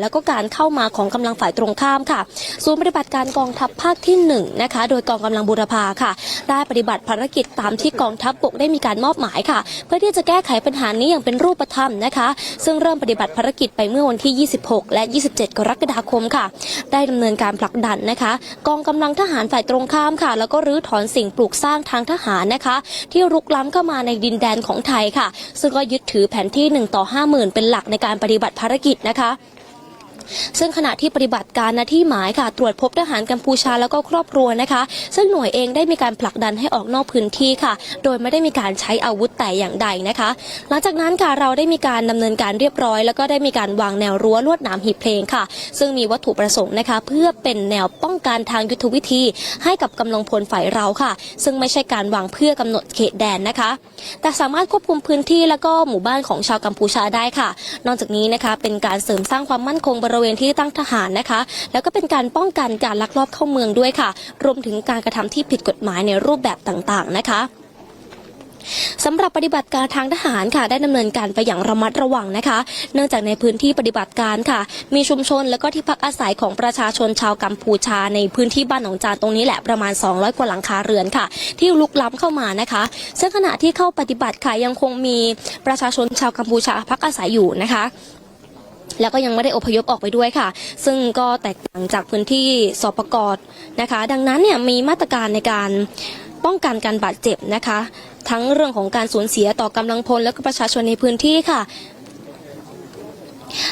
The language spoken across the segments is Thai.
แล้วก็การเข้ามาของกำลังฝ่ายตรงข้ามค่ะศูนย์ปฏิบัติการกองทัพภาคที่หนึ่งนะคะโดยกองกำลังบูรพาค่ะ ได้ปฏิบัติภารกิจตามที่กองทัพบกได้มีการมอบหมายค่ะ เพื่อที่จะแก้ไขปัญหานี้อย่างเป็นรูปธรรมนะคะ ซึ่งเริ่มปฏิบัติภารกิจไปเมื่อวันที่ 26 และ 27 กรกฎาคมค่ะ ได้ดำเนินการผลักดันนะคะ กองกำลังทหารฝ่ายตรงข้ามค่ะ แล้วก็รื้อถอนสิ่งปลูกสร้างทางทหารนะคะ ที่รุกล้ำเข้ามาในดินแดนของไทยค่ะ ซึ่งก็ยึดถือแผนที่ 1 ต่อ 50,000 เป็นหลักในการปฏิบัติภารกิจนะคะ ซึ่งขณะที่ปฏิบัติการณที่หมายค่ะ ตรวจพบทหารกัมพูชาแล้วก็ครอบครัวนะคะ ซึ่งหน่วยเองได้มีการผลักดันให้ออกนอกพื้นที่ค่ะ โดยไม่ได้มีการใช้อาวุธแต่อย่างใดนะคะ หลังจากนั้นค่ะเราได้มีการดำเนินการเรียบร้อย แล้วก็ได้มีการวางแนวรั้วลวดหนามหีบเพลงค่ะ ซึ่งมีวัตถุประสงค์นะคะ เพื่อเป็นแนวป้องกันทางยุทธวิธี ให้กับกำลังพลฝ่ายเราค่ะ ซึ่งไม่ใช่การวางเพื่อกำหนดเขตแดนนะคะ แต่สามารถควบคุมพื้นที่แล้วก็หมู่บ้านของชาวกัมพูชาได้ค่ะ นอกจากนี้นะคะเป็นการเสริมสร้างความมั่นคงบริริเวณที่ตั้งทหารนะคะ แล้วก็เป็นการป้องกันการลักลอบเข้าเมืองด้วยค่ะ รวมถึงการกระทำที่ผิดกฎหมายในรูปแบบต่างๆนะคะสำหรับปฏิบัติการทางทหารค่ะ ได้ดำเนินการไปอย่างระมัดระวังนะคะ เนื่องจากในพื้นที่ปฏิบัติการค่ะ มีชุมชนแล้วก็ที่พักอาศัยของประชาชนชาวกัมพูชา ในพื้นที่บ้านหนองจานตรงนี้แหละประมาณ 200 กว่าหลังคาเรือนค่ะ ที่ลุกล้ำเข้ามานะคะ ซึ่งขณะที่เข้าปฏิบัติค่ะยังคงมีประชาชนชาวกัมพูชาพักอาศัยอยู่นะคะ แล้วก็ยังไม่ได้อพยพออกไปด้วยค่ะ ซึ่งก็แตกต่างจากพื้นที่สปกรนะคะ ดังนั้นเนี่ยมีมาตรการในการป้องกันการบาดเจ็บนะคะ ทั้งเรื่องของการสูญเสียต่อกำลังพลและก็ประชาชนในพื้นที่ค่ะ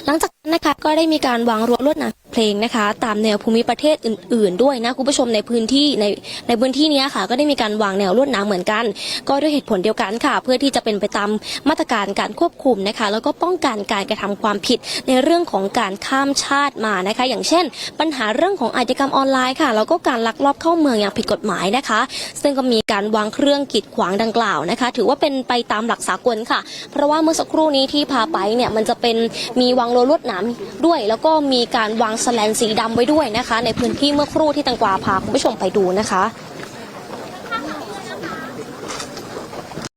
หลังจากนั้นนะคะก็ได้มีการวางรั้วลวดหนามเพลงนะคะ ตามแนวภูมิประเทศอื่น ๆ ด้วยนะคุณผู้ชมในพื้นที่ในในพื้นที่นี้ค่ะ ก็ได้มีการวางแนวลวดหนามเหมือนกัน ก็ด้วยเหตุผลเดียวกันค่ะ เพื่อที่จะเป็นไปตามมาตรการการควบคุมนะคะ แล้วก็ป้องกันการกระทำความผิดในเรื่องของการข้ามชาติมานะคะ อย่างเช่น ปัญหาเรื่องของอาชญากรรมออนไลน์ค่ะแล้วก็การลักลอบเข้าเมืองอย่างผิดกฎหมายนะคะ ซึ่งก็มีการวางเครื่องกีดขวางดังกล่าวนะคะ ถือว่าเป็นไปตามหลักสากลค่ะ เพราะว่าเมื่อสักครู่นี้ที่พาไปเนี่ยมันจะเป็นมีวางรั้วลวดหนามด้วย แล้วก็มีการวางสแลนสีดำไว้ด้วยนะคะ ในพื้นที่เมื่อครู่ที่ตังกวาพาคุณผู้ชมไปดูนะคะ